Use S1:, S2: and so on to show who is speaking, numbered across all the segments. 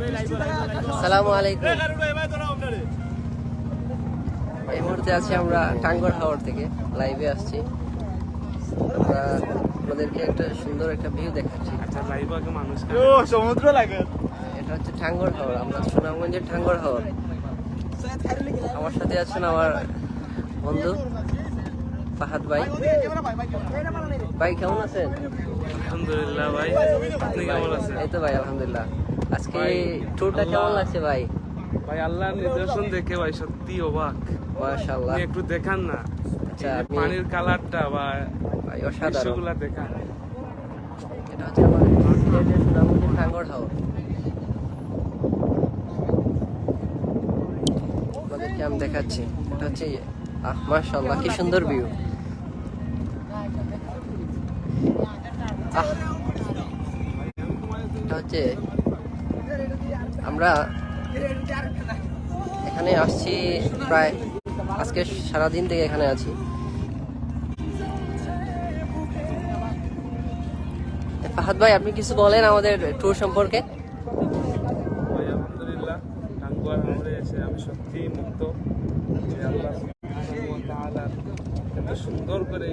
S1: আসসালামু আলাইকুম। এই মুহূর্তে আছি আমরা টাঙ্গর হাওর থেকে। লাইভে আসছি। আমরা আপনাদেরকে একটা সুন্দর একটা ভিউ দেখাচ্ছি।
S2: লাইভ আগে মানুষ
S3: ও সমুদ্র লাগে।
S1: এটা হচ্ছে টাঙ্গর হাওর। আমরা সুনামগঞ্জের টাঙ্গর হাওর। আমার সাথে আছেন আমার বন্ধু ফাহাদ ভাই। ভাই কেমন আছেন?
S2: আলহামদুলিল্লাহ ভাই। আপনি কেমন আছেন?
S1: এই তো ভাই আলহামদুলিল্লাহ। আজকে ট্যুরটা কেমন লাগছে ভাই?
S2: ভাই আল্লাহর নিদর্শন দেখে ভাই সত্যি অবাক।
S1: মাশাআল্লাহ।
S2: একটু দেখান না।
S1: আচ্ছা,
S2: পানির কালারটা বা
S1: ভাই অসাধারণ।
S2: দেখান।
S1: এটা হচ্ছে আমার সিলেটের সুনামগঞ্জের আপনাদেরকে আমি দেখাচ্ছি। এটা হচ্ছে আহ মাশাআল্লাহ কি সুন্দর ভিউ আহ এটা হচ্ছে আমরা এখানে আসছি প্রায়, আজকে সারাদিন থেকে এখানে আছি। ফাহাদ ভাই, আপনি কিছু বলেন আমাদের ট্যুর সম্পর্কে?
S2: এসে আমি মুক্ত আল্লাহ এত সুন্দর করে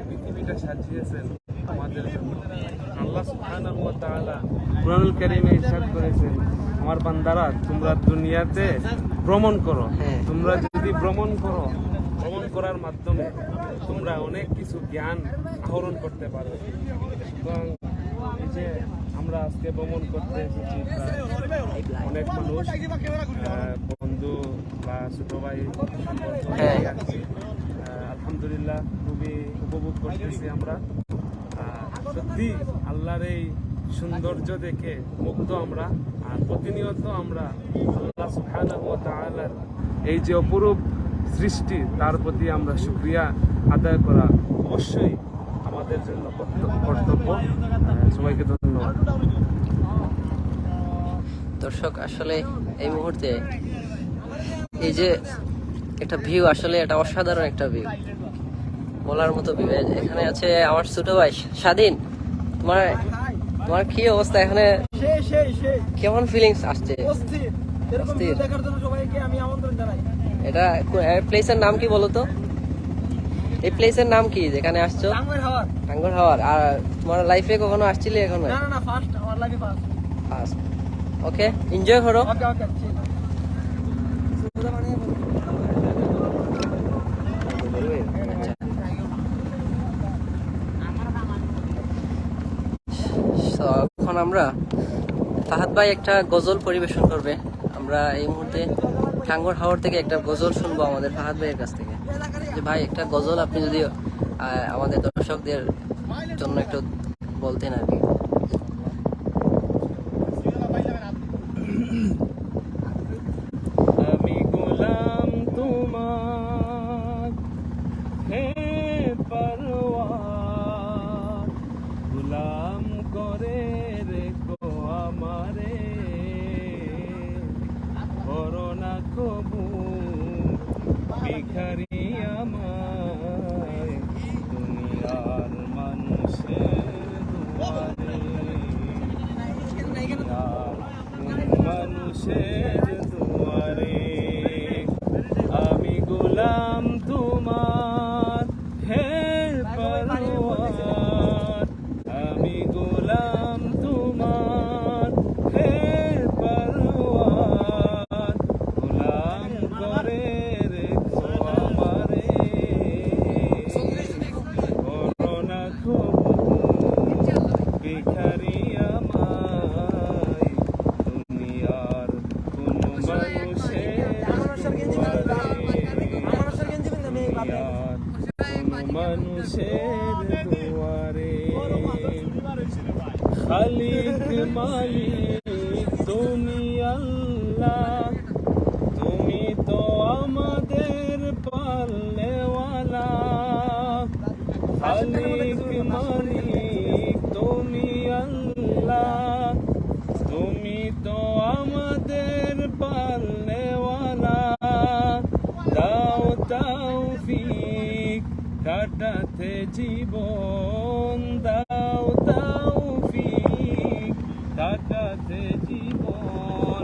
S2: সাজিয়েছেন আমাদের আল্লাহ সুবহানাহু ওয়া তাআলা কারীমে ইরশাদ করেছেন আমার বান্দারা তোমরা দুনিয়াতে ভ্রমণ করো
S1: হ্যাঁ।
S2: তোমরা যদি ভ্রমণ করো ভ্রমণ করার মাধ্যমে তোমরা অনেক কিছু জ্ঞান আহরণ করতে পারো এবং এই যে আমরা আজকে ভ্রমণ করতে এসেছি অনেক মানুষ বন্ধু বা ছোট ভাই
S1: হ্যাঁ।
S2: আলহামদুলিল্লাহ খুবই উপভোগ করতেছি আমরা সত্যি আল্লাহর এই সৌন্দর্য দেখে মুগ্ধ আমরা প্রতিনিয়ত আমরা আল্লাহ সুবহানাহু ওয়া তাআলার এই যে অপরূপ সৃষ্টি তার প্রতি আমরা শুকরিয়া আদায় করা অবশ্যই আমাদের জন্য কর্তব্য সবাইকে ধন্যবাদ।
S1: দর্শক আসলে এই মুহূর্তে এই যে একটা ভিউ আসলে এটা অসাধারণ একটা ভিউ বলার মতো ভিউ এখানে আছে আমার ছোট ভাই স্বাধীন। তোমার তোমার কি অবস্থা এখানে? কেমন ফিলিংস আসছে?
S3: অস্থির। এরকম
S1: অস্থির।
S3: ভিউ দেখার জন্য সবাইকে আমি আমন্ত্রণ জানাই।
S1: এটা প্লেসের নাম কি বলো তো? এই প্লেসের নাম কি? যেখানে আসছো? টাঙ্গর হাওয়ার আর তোমার লাইফে কখনো আসছিলে এখনও?
S3: না না না ফার্স্ট আমার লাগে ফার্স্ট
S1: ওকে এনজয় করো।
S3: ওকে ওকে ঠিক
S1: So, এখন আমরা ফাহাদ ভাই একটা গজল পরিবেশন করবে। আমরা এই মুহূর্তে ঠাঙ্গর হাওয়ার থেকে একটা গজল শুনব আমাদের ফাহাদ ভাইয়ের কাছ থেকে। যে ভাই, একটা গজল আপনি যদি আমাদের দর্শকদের জন্য একটু বলতেন আর কি।
S2: भिखारी মানুষের দুয়ারে। খালিক মালিক তুমি আল্লাহ তুমি তো আমাদের পাল্লেওয়ালা খালিক মালিক তুমি আল্লাহ তুমি তো আমাদের পাল্লেওয়ালা দাও দাও ফিক কাটাতে জীবন দাও দাও ফিক কাটাতে জীবন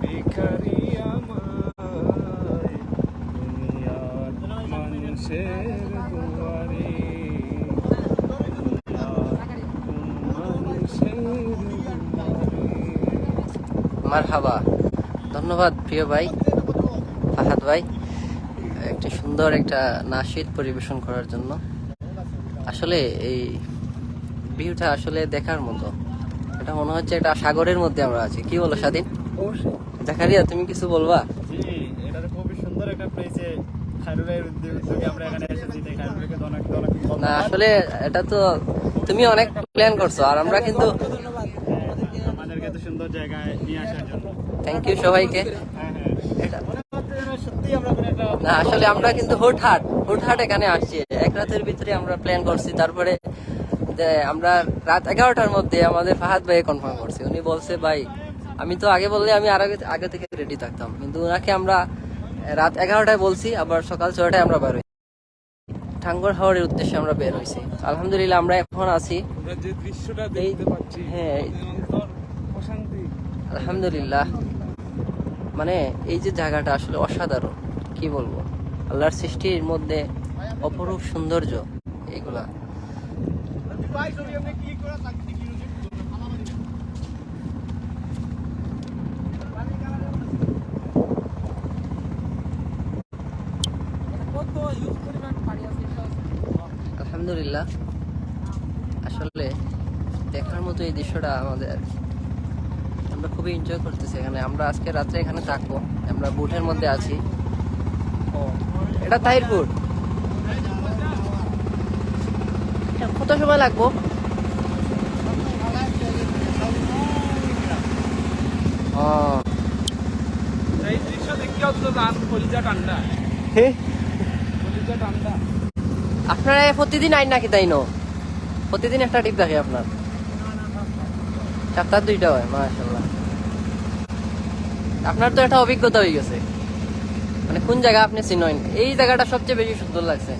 S2: ভিখারি আমায় দুনিয়ার মানুষের দুয়ারে দুনিয়ার মানুষের
S1: মারহাবা। ধন্যবাদ প্রিয় ভাই। ফাহাদ ভাই একটা সুন্দর একটা নাশিদ পরিবেশন করার জন্য। আসলে এই ভিউটা আসলে দেখার মতো। এটা মনে হচ্ছে একটা সাগরের মধ্যে আমরা আছি। কি বলো স্বাধীন? জাকারিয়া তুমি কিছু বলবা? না আসলে এটা তো তুমি অনেক প্ল্যান করছ। আর আমরা কিন্তু
S4: এত সুন্দর জায়গায় নিয়ে আসার জন্য।
S1: থ্যাংক ইউ সবাইকে।
S4: হ্যাঁ হ্যাঁ।
S1: না আসলে আমরা কিন্তু হুটহাট হুটহাট এখানে আসছি। এক রাতের ভিতরে আমরা প্ল্যান করছি। তারপরে আমরা রাত এগারোটার মধ্যে আমাদের ফাহাদ ভাই কনফার্ম করছি। উনি বলছে ভাই আমি তো আগে বললে আমি আর আগে আগে থেকে রেডি থাকতাম। কিন্তু ওনাকে আমরা রাত এগারোটায় বলছি আবার সকাল ছয়টায় আমরা বের হই। ঠাঙ্গর হাওড়ের উদ্দেশ্যে আমরা বের হয়েছি আলহামদুলিল্লাহ আমরা এখন আছি।
S2: আমরা যে দৃশ্যটা
S1: এই-
S2: দেখতে পাচ্ছি
S1: হ্যাঁ। আলহামদুলিল্লাহ। মানে এই যে জায়গাটা আসলে অসাধারণ, কি বলব? আল্লাহর সৃষ্টির মধ্যে অপরূপ সৌন্দর্য
S3: এটা
S1: আলহামদুলিল্লাহ। আসলে দেখার মতো এই দৃশ্যটা আমাদের আমরা খুবই এনজয় করতেছি এখানে। আমরা আজকে রাত্রে এখানে থাকব। আমরা বুটের মধ্যে আছি। ও। এটা তাহিরপুর কত সময় লাগবো? আপনারা প্রতিদিন আইন নাকি তাই প্রতিদিন একটা টিপ থাকে আপনার। সপ্তাহ দুইটা হয় মাশাল্লাহ আপনার তো একটা অভিজ্ঞতা হয়ে গেছে। মানে কোন জায়গা আপনি চিনেন এই জায়গাটা সবচেয়ে বেশি সুন্দর লাগছে।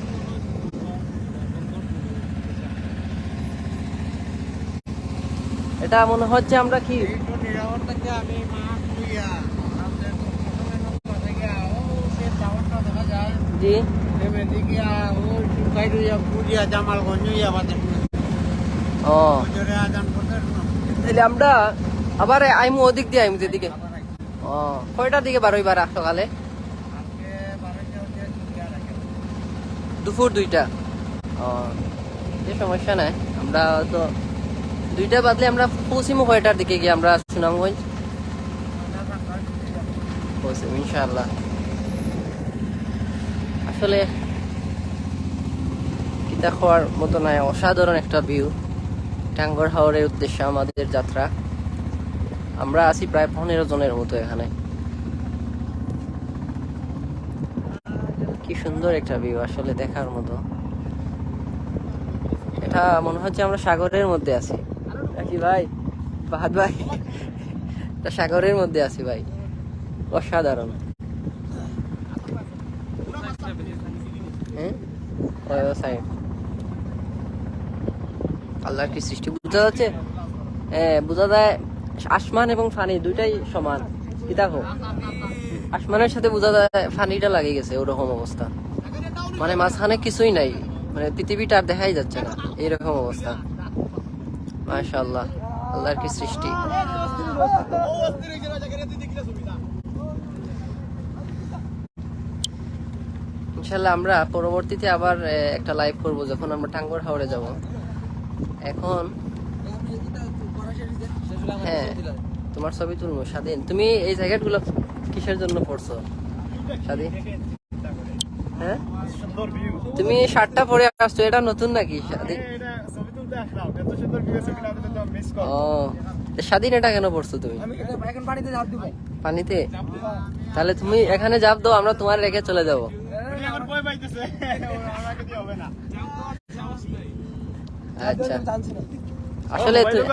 S1: এটা মনে হচ্ছে আমরা কি? আমরা আবার আইমু ওদিক দিয়ে আইমু যেদিকে। কয়টার দিকে বারোই বার সকালে দুপুর দুইটা। ও সমস্যা নাই। আমরা তো দুইটা বাদলে আমরা পৌঁছিমু কয়টার দিকে গিয়ে আমরা সুনামগঞ্জ? পৌঁছিম, ইনশাআল্লাহ। আসলে কিতা খাওয়ার মতো নাই, অসাধারণ একটা ভিউ টাঙ্গর হাওড়ের উদ্দেশ্যে আমাদের যাত্রা। আমরা আছি প্রায় পনেরো জনের মতো এখানে। কি সুন্দর একটা ভিউ আসলে দেখার মতো। এটা মনে হচ্ছে আমরা সাগরের মধ্যে আছি। নাকি ভাই? বাহাদ ভাই। এটা সাগরের মধ্যে আছি ভাই। অসাধারণ। হ্যাঁ? আল্লাহর কি সৃষ্টি? বোঝা যাচ্ছে? হ্যাঁ বোঝা যায় আসমান এবং ফানি দুইটাই সমান। কি দেখো? আসমানের সাথে বোঝা যায় ফানিটা লাগে গেছে, ওরকম অবস্থা। মানে মাঝখানে কিছুই নাই। মানে পৃথিবীটা আর দেখাই যাচ্ছে না, এইরকম অবস্থা। মাশাআল্লাহ, আল্লাহর কি সৃষ্টি। ইনশাল্লাহ আমরা পরবর্তীতে আবার একটা লাইভ করব যখন আমরা টাঙ্গর হাওড়ে যাব। এখন হ্যাঁ। তোমার ছবি তুলবো স্বাধীন। তুমি এই জায়গাগুলো কিসের জন্য পড়ছো? স্বাধীন? হ্যাঁ? তুমি শার্টটা পরে আসছো এটা নতুন নাকি? স্বাধীন? ও স্বাধীন এটা কেন পড়ছো তুমি?
S3: পানিতে ঝাড় দিব।
S1: পানিতে? তাহলে তুমি এখানে যাব দাও আমরা তোমার রেখে চলে যাব। আচ্ছা।
S3: জানছি না
S1: আসলে তুমি-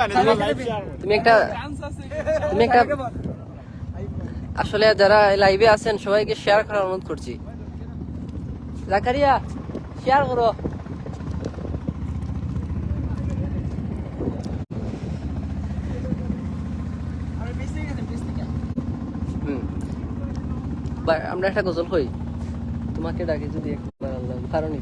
S1: তুমি একটা তুমি একটা আসলে যারা লাইভে আছেন সবাইকে শেয়ার করার অনুরোধ করছি। জাকারিয়া শেয়ার করো। আমরা একটা গজল হই তোমাকে ডাকি যদি একবার আল্লাহ কারণই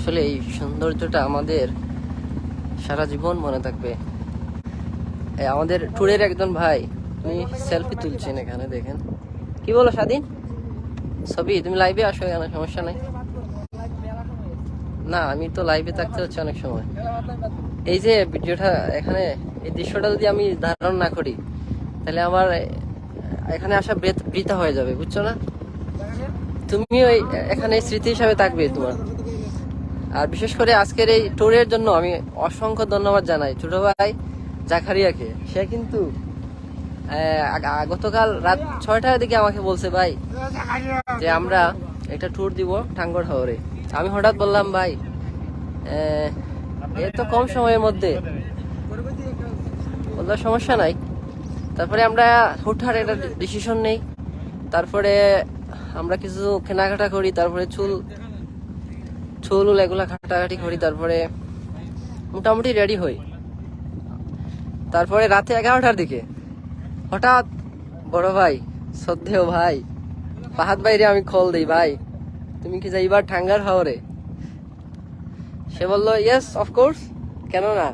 S1: আসলে এই সৌন্দর্যটা আমাদের সারা জীবন মনে থাকবে। আমাদের ট্যুরের একজন ভাই, তুমি সেলফি তুলছেন এখানে, দেখেন। কি বলো স্বাধীন? ছবি, তুমি লাইভে আসো এখানে, সমস্যা নাই। না, আমি তো লাইভে থাকতে হচ্ছে অনেক সময়। এই যে ভিডিওটা এখানে, এই দৃশ্যটা যদি আমি ধারণ না করি, তাহলে আমার এখানে আসা বৃথা হয়ে যাবে, বুঝছ না? তুমি ওই, এখানে স্মৃতি হিসাবে থাকবে তোমার। আর বিশেষ করে আজকের এই ট্যুরের জন্য আমি অসংখ্য ধন্যবাদ জানাই ছোট ভাই জাকারিয়াকে সে কিন্তু গতকাল রাত ছয়টার দিকে আমাকে বলছে ভাই যে আমরা একটা ট্যুর দিব টাঙ্গর হাওরে। আমি হঠাৎ বললাম ভাই আহ, এ তো কম সময়ের মধ্যে। বলল সমস্যা নাই। তারপরে আমরা হুটহাট একটা ডিসিশন নেই। তারপরে আমরা কিছু কেনাকাটা করি তারপরে চুল চুল উল এগুলা কাটাকাটি করি, তারপরে মোটামুটি রেডি হই। তারপরে রাতে এগারোটার দিকে হঠাৎ বড় ভাই, শ্রদ্ধেয় ভাই, ফাহাদ বাইরে আমি কল দিই, ভাই, তুমি কি যাইবার ঠাঙ্গার হাওরে? সে বলল ইয়েস অফকোর্স কেন না?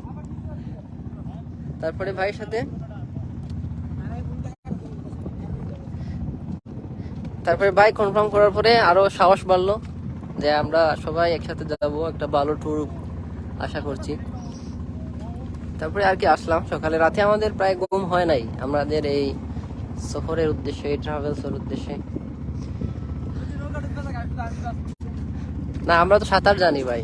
S1: তারপরে ভাইয়ের সাথে তারপরে ভাই কনফার্ম করার পরে আরও সাহস বাড়লো। যে আমরা সবাই একসাথে যাব একটা ভালো ট্যুর আশা করছি। তারপরে আর কি আসলাম সকালে। রাতে আমাদের প্রায় ঘুম হয় নাই। আমাদের এই সফরের উদ্দেশ্যে, এই ট্রাভেলসের উদ্দেশ্যে। না, আমরা তো সাঁতার জানি ভাই।